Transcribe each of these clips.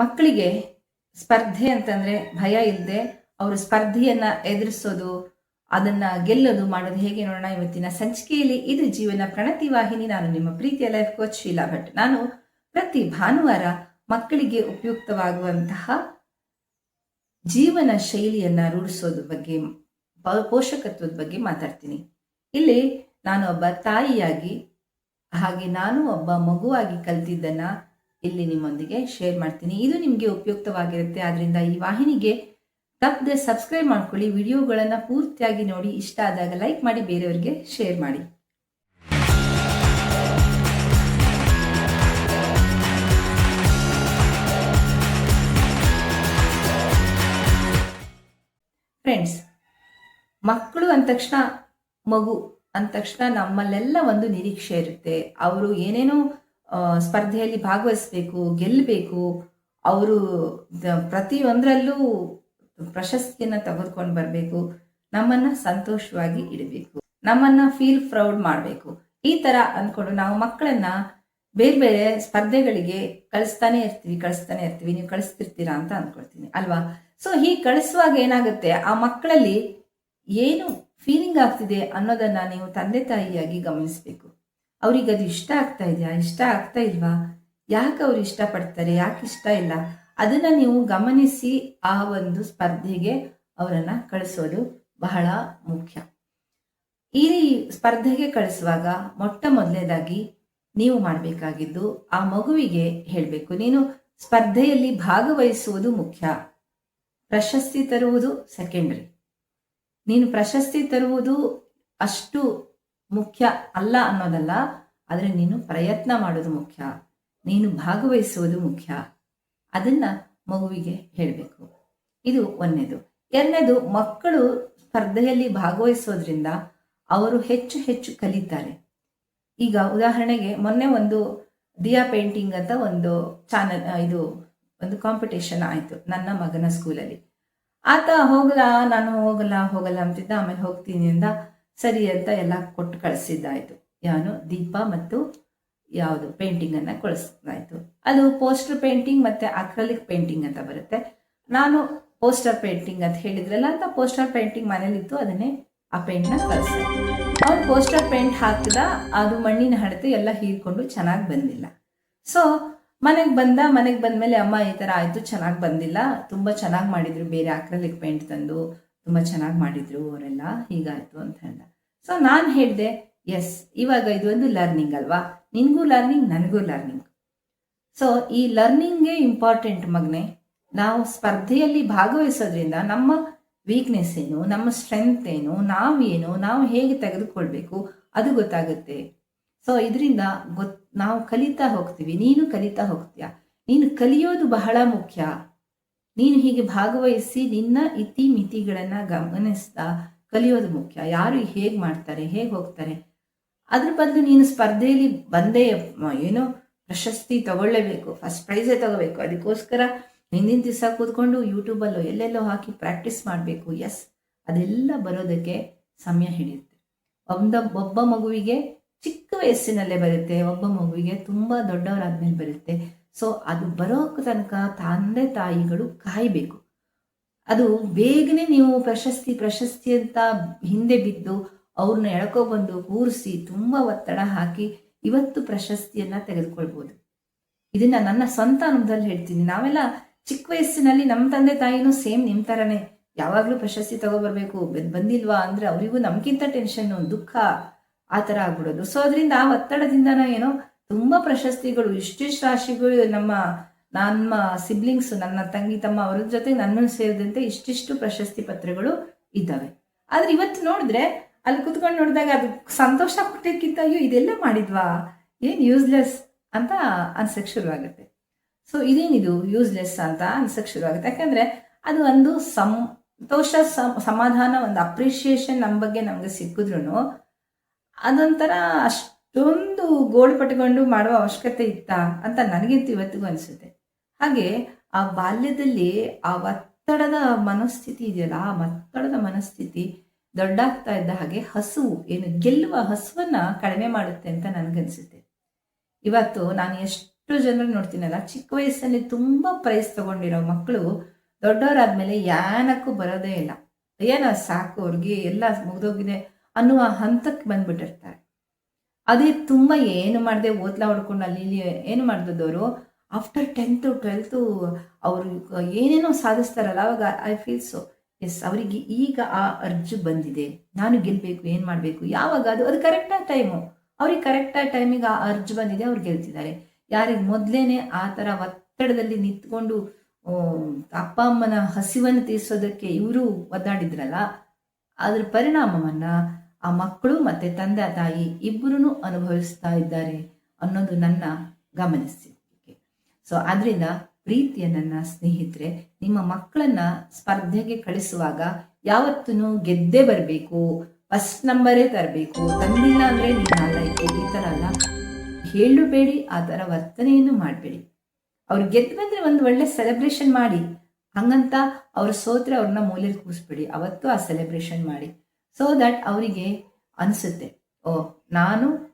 ಮಕ್ಕಳಿಗೆ ಸ್ಪರ್ಧೆ ಅಂತಂದ್ರೆ ಭಯ ಇಲ್ಲದೆ ಅವರು ಸ್ಪರ್ಧೆಯನ್ನ ಎದುರಿಸೋದು, ಅದನ್ನ ಗೆಲ್ಲೋದು ಮಾಡೋದು ಹೇಗೆ ನೋಡೋಣ ಇವತ್ತಿನ ಸಂಚಿಕೆಯಲ್ಲಿ ಇದು ಜೀವನ ಪ್ರಣತಿ ವಾಹಿನಿ. ನಾನು ನಿಮ್ಮ ಪ್ರೀತಿಯ ಲೈಫ್ ಕೋಚ್ ಶೀಲಾ ಭಟ್. ನಾನು ಪ್ರತಿ ಭಾನುವಾರ ಮಕ್ಕಳಿಗೆ ಉಪಯುಕ್ತವಾಗುವಂತಹ ಜೀವನ ಶೈಲಿಯನ್ನ ರೂಢಿಸೋದ್ರ ಬಗ್ಗೆ ಪೋಷಕತ್ವದ ಬಗ್ಗೆ ಮಾತಾಡ್ತೀನಿ. ಇಲ್ಲಿ ನಾನು ಒಬ್ಬ ತಾಯಿಯಾಗಿ, ಹಾಗೆ ನಾನು ಒಬ್ಬ ಮಗುವಾಗಿ ಕಲ್ತಿದ್ದನ್ನ ಇಲ್ಲಿ ನಿಮ್ಮೊಂದಿಗೆ ಶೇರ್ ಮಾಡ್ತೀನಿ. ಇದು ನಿಮಗೆ ಉಪಯುಕ್ತವಾಗಿರುತ್ತೆ. ಆದ್ದರಿಂದ ಈ ವಾಹಿನಿಗೆ ತಪ್ಪದೆ ಸಬ್ಸ್ಕ್ರೈಬ್ ಮಾಡ್ಕೊಳ್ಳಿ. ವಿಡಿಯೋಗಳನ್ನು ಪೂರ್ತಿಯಾಗಿ ನೋಡಿ. ಇಷ್ಟ ಆದಾಗ ಲೈಕ್ ಮಾಡಿ, ಬೇರೆಯವರಿಗೆ ಶೇರ್ ಮಾಡಿ. ಫ್ರೆಂಡ್ಸ್ ಮಕ್ಕಳು ಅಂದ ತಕ್ಷಣ, ಮಗು ಅಂದ ತಕ್ಷಣ ನಮ್ಮಲ್ಲೆಲ್ಲ ಒಂದು ನಿರೀಕ್ಷೆ ಇರುತ್ತೆ. ಅವರು ಏನೇನೋ ಸ್ಪರ್ಧೆಯಲ್ಲಿ ಭಾಗವಹಿಸ್ಬೇಕು ಗೆಲ್ಲಬೇಕು ಅವರು ಪ್ರತಿಯೊಂದರಲ್ಲೂ ಪ್ರಶಸ್ತಿಯನ್ನ ತೆಗೆದುಕೊಂಡು ಬರಬೇಕು. ನಮ್ಮನ್ನ ಸಂತೋಷವಾಗಿ ಇಡಬೇಕು. ನಮ್ಮನ್ನ ಫೀಲ್ ಪ್ರೌಡ್ ಮಾಡಬೇಕು. ಈ ತರ ಅಂದ್ಕೊಂಡು ನಾವು ಮಕ್ಕಳನ್ನ ಬೇರೆ ಬೇರೆ ಸ್ಪರ್ಧೆಗಳಿಗೆ ಕಳಿಸ್ತಾನೆ ಇರ್ತೀವಿ ಕಳಿಸ್ತಾನೆ ಇರ್ತೀವಿ. ನೀವು ಕಳಿಸ್ತಿರ್ತೀರಾ ಅಂತ ಅಂದ್ಕೊಳ್ತೀನಿ ಅಲ್ವಾ? ಸೊ ಹೀಗೆ ಕಳಿಸುವಾಗ ಏನಾಗುತ್ತೆ? ಆ ಮಕ್ಕಳಲ್ಲಿ ಏನು ಫೀಲಿಂಗ್ ಆಗ್ತಿದೆ ಅನ್ನೋದನ್ನ ನೀವು ತಂದೆ ತಾಯಿಯಾಗಿ ಗಮನಿಸಬೇಕು. ಅವ್ರಿಗೆ ಅದು ಇಷ್ಟ ಆಗ್ತಾ ಇದೆಯಾ? ಇಷ್ಟ ಆಗ್ತಾ ಇಲ್ವಾ? ಯಾಕೆ ಅವ್ರು ಇಷ್ಟಪಡ್ತಾರೆ? ಯಾಕೆ ಇಷ್ಟ ಇಲ್ಲ? ಅದನ್ನ ನೀವು ಗಮನಿಸಿ ಆ ಒಂದು ಸ್ಪರ್ಧೆಗೆ ಅವರನ್ನ ಕಳಿಸೋದು ಬಹಳ ಮುಖ್ಯ. ಈ ಸ್ಪರ್ಧೆಗೆ ಕಳಿಸುವಾಗ ಮೊಟ್ಟ ಮೊದಲನೇದಾಗಿ ನೀವು ಮಾಡಬೇಕಾಗಿದ್ದು ಆ ಮಗುವಿಗೆ ಹೇಳಬೇಕು. ನೀನು ಸ್ಪರ್ಧೆಯಲ್ಲಿ ಭಾಗವಹಿಸುವುದು ಮುಖ್ಯ. ಪ್ರಶಸ್ತಿ ತರುವುದು ಸೆಕೆಂಡ್ರಿ ನೀನು ಪ್ರಶಸ್ತಿ ತರುವುದು ಅಷ್ಟು ಮುಖ್ಯ ಅಲ್ಲ ಅನ್ನೋದಲ್ಲ, ಆದರೆ ನೀನು ಪ್ರಯತ್ನ ಮಾಡೋದು ಮುಖ್ಯ. ನೀನು ಭಾಗವಹಿಸುವುದು ಮುಖ್ಯ. ಅದನ್ನ ಮಗುವಿಗೆ ಹೇಳಬೇಕು. ಇದು ಒಂದನೇದು. ಎರಡನೇದು, ಮಕ್ಕಳು ಸ್ಪರ್ಧೆಯಲ್ಲಿ ಭಾಗವಹಿಸೋದ್ರಿಂದ ಅವರು ಹೆಚ್ಚು ಹೆಚ್ಚು ಕಲಿತಾರೆ. ಈಗ ಉದಾಹರಣೆಗೆ ಮೊನ್ನೆ ಒಂದು ದಿಯಾ ಪೇಂಟಿಂಗ್ ಅಂತ ಒಂದು ಚಾನಲ್ ಇದು ಒಂದು ಕಾಂಪಿಟೇಷನ್ ಆಯಿತು ನನ್ನ ಮಗನ ಸ್ಕೂಲಲ್ಲಿ ಆತ ಹೋಗಲ್ಲ ನಾನು ಹೋಗಲ್ಲ ಹೋಗಲ್ಲ ಅಂತಿದ್ದ, ಆಮೇಲೆ ಹೋಗ್ತೀನಿ ಅಂದ. ಸರಿ ಅಂತ ಎಲ್ಲ ಕೊಟ್ಟು ಕಳಿಸಿದ್ದಾಯ್ತು. ಯಾನು ದೀಪ ಮತ್ತು ಯಾವುದು ಪೇಂಟಿಂಗ್ ಅನ್ನ ಕಳಿಸಿದಾಯ್ತು. ಅದು ಪೋಸ್ಟರ್ ಪೇಂಟಿಂಗ್ ಮತ್ತೆ ಅಕ್ರಲಿಕ್ ಪೇಂಟಿಂಗ್ ಅಂತ ಬರುತ್ತೆ. ನಾನು ಪೋಸ್ಟರ್ ಪೇಂಟಿಂಗ್ ಅಂತ ಹೇಳಿದ್ರಲ್ಲ ಅಂತ ಪೋಸ್ಟರ್ ಪೇಂಟಿಂಗ್ ಮನೇಲಿತ್ತು, ಅದನ್ನೇ ಆ ಪೇಂಟ್ನ ಕಳಿಸ್ದೆ. ಅವ್ನು ಪೋಸ್ಟರ್ ಪೇಂಟ್ ಹಾಕಿದ ಅದು ಮಣ್ಣಿನ ಹಡತೆ ಎಲ್ಲ ಹೀರ್ಕೊಂಡು ಚೆನ್ನಾಗಿ ಬಂದಿಲ್ಲ. ಸೊ ಮನೆಗೆ ಬಂದ, ಮನೆಗೆ ಬಂದ್ಮೇಲೆ ಅಮ್ಮ ಈ ಥರ ಆಯಿತು, ಚೆನ್ನಾಗಿ ಬಂದಿಲ್ಲ. ತುಂಬ ಚೆನ್ನಾಗಿ ಮಾಡಿದ್ರು, ಬೇರೆ ಅಕ್ರಲಿಕ್ ಪೇಂಟ್ ತಂದು. ತುಂಬ ಚೆನ್ನಾಗಿ ಮಾಡಿದ್ರು ಅವರೆಲ್ಲ, ಹೀಗಾಯ್ತು ಅಂತ ಹೇಳ್ದ. ಸೊ ನಾನು ಹೇಳಿದೆ ಎಸ್ ಇವಾಗ ಇದು ಒಂದು ಲರ್ನಿಂಗ್ ಅಲ್ವಾ? ನಿನಗೂ ಲರ್ನಿಂಗ್ ನನಗೂ ಲರ್ನಿಂಗ್ ಸೊ ಈ ಲರ್ನಿಂಗೇ ಇಂಪಾರ್ಟೆಂಟ್ ಮಗನೆ, ನಾವು ಸ್ಪರ್ಧೆಯಲ್ಲಿ ಭಾಗವಹಿಸೋದ್ರಿಂದ ನಮ್ಮ ವೀಕ್ನೆಸ್ ಏನು, ನಮ್ಮ ಸ್ಟ್ರೆಂತ್ ಏನು ನಾವೇನು ನಾವು ಹೇಗೆ ತೆಗೆದುಕೊಳ್ಬೇಕು, ಅದು ಗೊತ್ತಾಗುತ್ತೆ. ಸೊ ಇದರಿಂದ ಗೊತ್, ನಾವು ಕಲಿತಾ ಹೋಗ್ತೀವಿ, ನೀನು ಕಲಿತಾ ಹೋಗ್ತೀಯ. ನೀನು ಕಲಿಯೋದು ಬಹಳ ಮುಖ್ಯ. ನೀನು ಹೀಗೆ ಭಾಗವಹಿಸಿ ನಿನ್ನ ಇತಿ ಮಿತಿಗಳನ್ನು ಗಮನಿಸ್ತಾ ಕಲಿಯೋದು ಮುಖ್ಯ. ಯಾರು ಹೇಗೆ ಮಾಡ್ತಾರೆ, ಹೇಗೆ ಹೋಗ್ತಾರೆ? ಅದ್ರ ಬದಲು ನೀನು ಸ್ಪರ್ಧೆಯಲ್ಲಿ ಬಂದೇ, ಏನೋ ಪ್ರಶಸ್ತಿ ತಗೊಳ್ಳೇಬೇಕು ಫಸ್ಟ್ ಪ್ರೈಸೇ ತಗೋಬೇಕು. ಅದಕ್ಕೋಸ್ಕರ ಹಿಂದಿನ ದಿವಸ ಕೂತ್ಕೊಂಡು ಯೂಟ್ಯೂಬಲ್ಲೋ ಎಲ್ಲೆಲ್ಲೋ ಹಾಕಿ ಪ್ರಾಕ್ಟೀಸ್ ಮಾಡಬೇಕು. ಎಸ್ ಅದೆಲ್ಲ ಬರೋದಕ್ಕೆ ಸಮಯ ಹಿಡಿಯುತ್ತೆ. ಒಂದ, ಒಬ್ಬ ಮಗುವಿಗೆ ಚಿಕ್ಕ ವಯಸ್ಸಿನಲ್ಲೇ ಬರುತ್ತೆ, ಒಬ್ಬ ಮಗುವಿಗೆ ತುಂಬ ದೊಡ್ಡವರಾದ್ಮೇಲೆ ಬರುತ್ತೆ. ಸೊ ಅದು ಬರೋ ತನಕ ತಂದೆ ತಾಯಿಗಳು ಕಾಯಬೇಕು. ಅದು ಬೇಗನೆ ನೀವು ಪ್ರಶಸ್ತಿ ಪ್ರಶಸ್ತಿ ಅಂತ ಹಿಂದೆ ಬಿದ್ದು ಅವ್ರನ್ನ ಎಳ್ಕೊಬಂದು ಕೂರಿಸಿ ತುಂಬ ಒತ್ತಡ ಹಾಕಿ ಇವತ್ತು ಪ್ರಶಸ್ತಿಯನ್ನ ತೆಗೆದುಕೊಳ್ಬೋದು. ಇದನ್ನ ನನ್ನ ಸ್ವಂತ ಅನುಭವದಲ್ಲಿ ಹೇಳ್ತೀನಿ. ನಾವೆಲ್ಲ ಚಿಕ್ಕ ವಯಸ್ಸಿನಲ್ಲಿ ನಮ್ಮ ತಂದೆ ತಾಯಿನೂ ಸೇಮ್ ನಿಮ್ಮ ಥರನೇ ಯಾವಾಗಲೂ ಪ್ರಶಸ್ತಿ ತಗೋಬರ್ಬೇಕು ಬಂದಿಲ್ವಾ ಅಂದ್ರೆ ಅವರಿಗೂ ನಮ್ಗಿಂತ ಟೆನ್ಷನ್ ದುಃಖ ಆ ಥರ ಆಗ್ಬಿಡೋದು. ಸೊ ಅದರಿಂದ ಆ ಒತ್ತಡದಿಂದ ಏನೋ ತುಂಬಾ ಪ್ರಶಸ್ತಿಗಳು, ಇಷ್ಟಿಷ್ಟು ರಾಶಿಗಳು ನಮ್ಮ ನಮ್ಮ ಸಿಬ್ಲಿಂಗ್ಸ್ ನನ್ನ ತಂಗಿ, ತಮ್ಮ ಅವರ ಜೊತೆ ನನ್ನನ್ನು ಸೇರಿದಂತೆ ಇಷ್ಟಿಷ್ಟು ಪ್ರಶಸ್ತಿ ಪತ್ರಗಳು ಇದ್ದಾವೆ. ಆದ್ರೆ ಇವತ್ತು ನೋಡಿದ್ರೆ, ಅಲ್ಲಿ ಕುತ್ಕೊಂಡು ನೋಡಿದಾಗ ಅದು ಸಂತೋಷ ಕೊಟ್ಟಕ್ಕಿಂತ ಅಯ್ಯೋ, ಇದೆಲ್ಲ ಮಾಡಿದ್ವಾ? ಏನ್ ಯೂಸ್ಲೆಸ್ ಅಂತ ಅನ್ಸಕ್ ಶುರುವಾಗುತ್ತೆ. ಸೊ ಇದೇನಿದು ಯೂಸ್ಲೆಸ್ ಅಂತ ಅನ್ಸಕ್ ಶುರುವಾಗುತ್ತೆ. ಯಾಕಂದ್ರೆ ಅದು ಒಂದು ಸಂತೋಷ, ಸಮ- ಸಮಾಧಾನ, ಒಂದು ಅಪ್ರಿಷಿಯೇಷನ್ ನಮ್ಮ ಬಗ್ಗೆ ನಮ್ಗೆ ಸಿಕ್ಕಿದ್ರು ಅದೊಂಥರ ಅಷ್ಟೊಂದು ಗೋಳು ಪಟ್ಕೊಂಡು ಮಾಡುವ ಅವಶ್ಯಕತೆ ಇತ್ತಾ ಅಂತ ನನಗಿಂತ ಇವತ್ತಿಗೂ ಅನಿಸುತ್ತೆ. ಹಾಗೆ ಆ ಬಾಲ್ಯದಲ್ಲಿ ಆ ಒತ್ತಡದ ಮನಸ್ಥಿತಿ ಇದೆಯಲ್ಲ, ಆ ಒತ್ತಡದ ಮನಸ್ಥಿತಿ ದೊಡ್ಡಾಗ್ತಾ ಇದ್ದ ಹಾಗೆ ಹಸುವು, ಏನು ಗೆಲ್ಲುವ ಹಸುವನ್ನ ಕಡಿಮೆ ಮಾಡುತ್ತೆ ಅಂತ ನನಗನ್ಸುತ್ತೆ. ಇವತ್ತು ನಾನು ಎಷ್ಟು ಎಷ್ಟು ಜನರು ನೋಡ್ತೀನಲ್ಲ, ಚಿಕ್ಕ ವಯಸ್ಸಲ್ಲಿ ತುಂಬ ಪ್ರೈಸ್ ತಗೊಂಡಿರೋ ಮಕ್ಕಳು ದೊಡ್ಡವರಾದ್ಮೇಲೆ ಯಾನಕ್ಕೂ ಬರೋದೇ ಇಲ್ಲ. ಏನೋ ಸಾಕು, ಅವ್ರಿಗೆ ಎಲ್ಲ ಮುಗಿದೋಗಿದೆ ಅನ್ನುವ ಹಂತಕ್ಕೆ ಬಂದ್ಬಿಟ್ಟಿರ್ತಾರೆ. ಅದೇ ತುಂಬ ಏನು ಮಾಡದೆ ಓದ್ಲಾ ಹೊಡ್ಕೊಂಡು ಅಲ್ಲಿ ಇಲ್ಲಿ ಏನು ಮಾಡಿದವರು ಆಫ್ಟರ್ ಟೆಂತು ಟ್ವೆಲ್ತು ಅವರು ಏನೇನೋ ಸಾಧಿಸ್ತಾರಲ್ಲ, ಅವಾಗ ಐ ಫೀಲ್ ಸೊ ಎಸ್ ಅವರಿಗೆ ಈಗ ಆ ಅರ್ಜು ಬಂದಿದೆ. ನಾನು ಗೆಲ್ಲಬೇಕು ಏನು ಮಾಡಬೇಕು? ಯಾವಾಗ? ಅದು ಅದು ಕರೆಕ್ಟಾದ ಟೈಮು ಅವ್ರಿಗೆ ಕರೆಕ್ಟಾದ ಟೈಮಿಗೆ ಆ ಅರ್ಜು ಬಂದಿದೆ, ಅವ್ರು ಗೆಲ್ತಿದ್ದಾರೆ. ಯಾರಿಗೆ ಮೊದಲೇನೆ ಆ ಥರ ಒತ್ತಡದಲ್ಲಿ ನಿಂತ್ಕೊಂಡು ಅಪ್ಪ ಅಮ್ಮನ ಹಸಿವನ್ನು ತೀರಿಸೋದಕ್ಕೆ ಇವರು ಒದ್ದಾಡಿದ್ರಲ್ಲ, ಅದ್ರ ಪರಿಣಾಮವನ್ನು ಆ ಮಕ್ಕಳು ಮತ್ತೆ ತಂದೆ ತಾಯಿ ಇಬ್ಬರೂ ಅನುಭವಿಸ್ತಾ ಇದ್ದಾರೆ ಅನ್ನೋದು ನನ್ನ ಗಮನಿಸಿ. ಸೊ ಆದ್ರಿಂದ ಪ್ರೀತಿಯ ನನ್ನ ಸ್ನೇಹಿತರೆ, ನಿಮ್ಮ ಮಕ್ಕಳನ್ನ ಸ್ಪರ್ಧೆಗೆ ಕಳಿಸುವಾಗ ಯಾವತ್ತೂ ಗೆದ್ದೇ ಬರಬೇಕು ಫಸ್ಟ್ ನಂಬರೇ ತರಬೇಕು, ತಂದಿಲ್ಲ ಅಂದರೆ ನೀನು ಈ ಥರ ಅಲ್ಲ. ಹೇಳಬೇಡಿ, ಆ ಥರ ವರ್ತನೆಯನ್ನು ಮಾಡಬೇಡಿ. ಅವ್ರು ಗೆದ್ದು ಬಂದರೆ ಒಂದು ಒಳ್ಳೆ ಸೆಲೆಬ್ರೇಷನ್ ಮಾಡಿ. ಹಂಗಂತ ಅವ್ರು ಸೋತ್ರೆ ಅವ್ರನ್ನ ಮೂಲೆಯಲ್ಲಿ ಕೂರಿಸ್ಬೇಡಿ. ಅವತ್ತು ಆ ಸೆಲೆಬ್ರೇಷನ್ ಮಾಡಿ. ಸೊ ದಟ್ ಅವರಿಗೆ ಅನಿಸುತ್ತೆ. ಓ, ನಾನು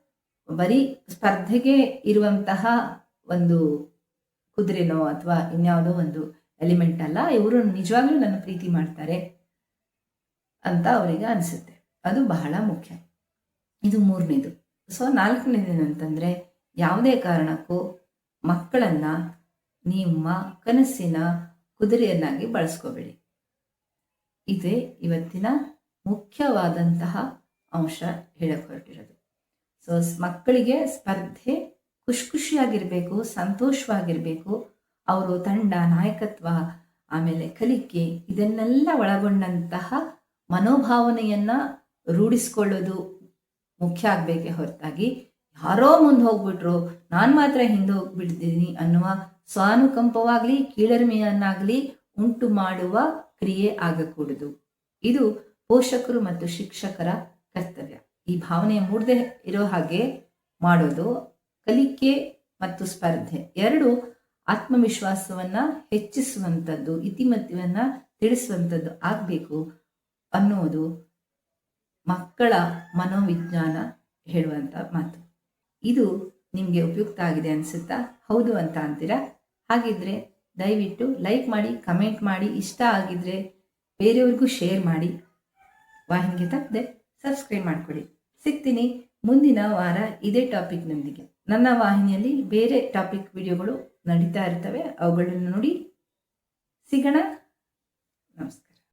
ಬರೀ ಸ್ಪರ್ಧೆಗೆ ಇರುವಂತಹ ಒಂದು ಕುದುರೆನೋ ಅಥವಾ ಇನ್ಯಾವುದೋ ಒಂದು ಎಲಿಮೆಂಟ್ ಅಲ್ಲ, ಇವರು ನಿಜವಾಗ್ಲೂ ನನ್ನ ಪ್ರೀತಿ ಮಾಡ್ತಾರೆ ಅಂತ ಅವರಿಗೆ ಅನಿಸುತ್ತೆ. ಅದು ಬಹಳ ಮುಖ್ಯ. ಇದು ಮೂರನೇದು. ಸೊ ನಾಲ್ಕನೇದೇನಂತಂದರೆ ಯಾವುದೇ ಕಾರಣಕ್ಕೂ ಮಕ್ಕಳನ್ನು ನಿಮ್ಮ ಕನಸಿನ ಕುದುರೆಯನ್ನಾಗಿ ಬಳಸ್ಕೋಬೇಡಿ. ಇದೇ ಇವತ್ತಿನ ಮುಖ್ಯವಾದಂತಹ ಅಂಶ ಹೇಳಕ್ಕೆ ಹೊರಟಿರೋದು ಸೊ ಮಕ್ಕಳಿಗೆ ಸ್ಪರ್ಧೆ ಖುಷಿ ಖುಷಿಯಾಗಿರಬೇಕು ಸಂತೋಷವಾಗಿರಬೇಕು. ಅವರು ತಂಡ, ನಾಯಕತ್ವ, ಆಮೇಲೆ ಕಲಿಕೆ ಇದನ್ನೆಲ್ಲ ಒಳಗೊಂಡಂತಹ ಮನೋಭಾವನೆಯನ್ನ ರೂಢಿಸ್ಕೊಳ್ಳೋದು ಮುಖ್ಯ ಆಗಬೇಕೇ ಹೊರತಾಗಿ ಯಾರೋ ಮುಂದೆ ಹೋಗ್ಬಿಟ್ರು, ನಾನು ಮಾತ್ರ ಹಿಂದೆ ಹೋಗ್ಬಿಡ್ತೀನಿ ಅನ್ನುವ ಸ್ವಾನುಕಂಪವಾಗಲಿ, ಕೀಳರಿಮೆಯನ್ನಾಗಲಿ ಉಂಟು ಮಾಡುವ ಕ್ರಿಯೆ ಆಗಕೂಡದು. ಇದು ಪೋಷಕರು ಮತ್ತು ಶಿಕ್ಷಕರ ಕರ್ತವ್ಯ. ಈ ಭಾವನೆ ಮೂಡದೆ ಇರೋ ಹಾಗೆ ಮಾಡೋದು ಕಲಿಕೆ ಮತ್ತು ಸ್ಪರ್ಧೆ. ಎರಡು, ಆತ್ಮವಿಶ್ವಾಸವನ್ನ ಹೆಚ್ಚಿಸುವಂಥದ್ದು ಇತಿಮತ್ಯವನ್ನ ತಿಳಿಸುವಂಥದ್ದು ಆಗಬೇಕು ಅನ್ನುವುದು ಮಕ್ಕಳ ಮನೋವಿಜ್ಞಾನ ಹೇಳುವಂಥ ಮಾತು. ಇದು ನಿಮಗೆ ಉಪಯುಕ್ತ ಆಗಿದೆ ಅನಿಸುತ್ತಾ? ಹೌದು ಅಂತ ಅಂತೀರಾ? ಹಾಗಿದ್ರೆ ದಯವಿಟ್ಟು ಲೈಕ್ ಮಾಡಿ, ಕಮೆಂಟ್ ಮಾಡಿ, ಇಷ್ಟ ಆಗಿದ್ರೆ ಬೇರೆಯವ್ರಿಗೂ ಶೇರ್ ಮಾಡಿ. ವಾಹಿನಿಗೆ ತಪ್ಪದೆ ಸಬ್ಸ್ಕ್ರೈಬ್ ಮಾಡಿಕೊಡಿ. ಸಿಗ್ತೀನಿ ಮುಂದಿನ ವಾರ ಇದೇ ಟಾಪಿಕ್ನೊಂದಿಗೆ ನನ್ನ ವಾಹಿನಿಯಲ್ಲಿ ಬೇರೆ ಟಾಪಿಕ್ ವಿಡಿಯೋಗಳು ನಡೀತಾ ಇರ್ತವೆ. ಅವುಗಳನ್ನು ನೋಡಿ ಸಿಗೋಣ. ನಮಸ್ತೆ.